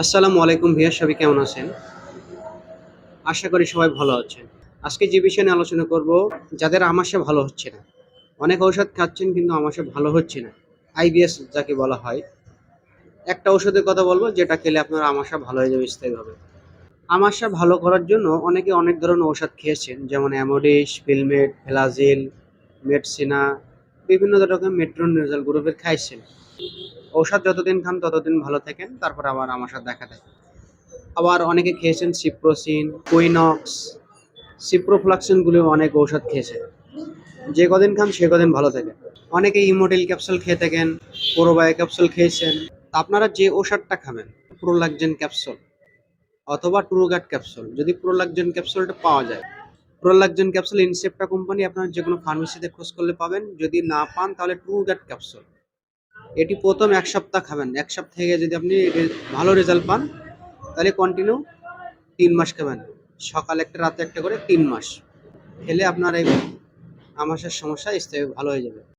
আসসালামু আলাইকুম ভিয়া, সবাই কেমন আছেন? আশা করি সবাই ভালো আছেন। আজকে যে বিষয় নিয়ে আলোচনা করব, যাদের আমাশা ভালো হচ্ছে না। অনেক ঔষধ খাচ্ছেন কিন্তু আমাশা ভালো হচ্ছে না। আইবিএস যাকে বলা হয়। একটা ওষুধের কথা বলব, যেটা খেলে আপনার আমাশা ভালো হয়ে যাবে, স্থায়ীভাবে। আমাশা ভালো করার জন্য অনেকে অনেক ধরনের ঔষধ খেয়েছেন, যেমন অ্যামোডিস, ফিলমেট, ফেলাজিল মেডসিনা বিভিন্ন ধরনের মেট্রোনিজাল গ্রুপের খাইছেন। ঔষধ যতদিন খান, ততদিন ভালো থাকেন। তারপর আবার আমার সাথে দেখা দেয়। আবার অনেকে খেয়েছেন সিপ্রোসিন, কুইনক্স সিপ্রোফ্লাক্সিনগুলো অনেক ঔষধ খেয়েছে। যে কদিন খান, সে কদিন ভালো থাকে অনেকে ইমোটেল ক্যাপসুল খেয়ে থাকেন প্রোবায়ো ক্যাপসুল খেয়েছেন। আপনারা যে ওষুধটা খাবেন, প্রোলাকজেন ক্যাপসুল অথবা ট্রুগাট ক্যাপসুল, যদি প্রোলাকজেন ক্যাপসুলটা পাওয়া যায়। প্রোলাকজেন ক্যাপসুল, ইনসেপ্টা কোম্পানি আপনার যে কোনো ফার্মেসিতে খোঁজ করলে পাবেন। যদি না পান, তাহলে ট্রুগাট ক্যাপসুল। এটি প্রথম এক সপ্তাহ খাবেন। এক সপ্তাহ থেকে যদি আপনি ভালো রেজাল্ট পান, তাহলে কন্টিনিউ তিন মাস খাবেন। সকাল একটা, রাতে একটা করে তিন মাস। খেলে আপনার এই আমাশের সমস্যা স্থায়ী ভালো হয়ে যাবে।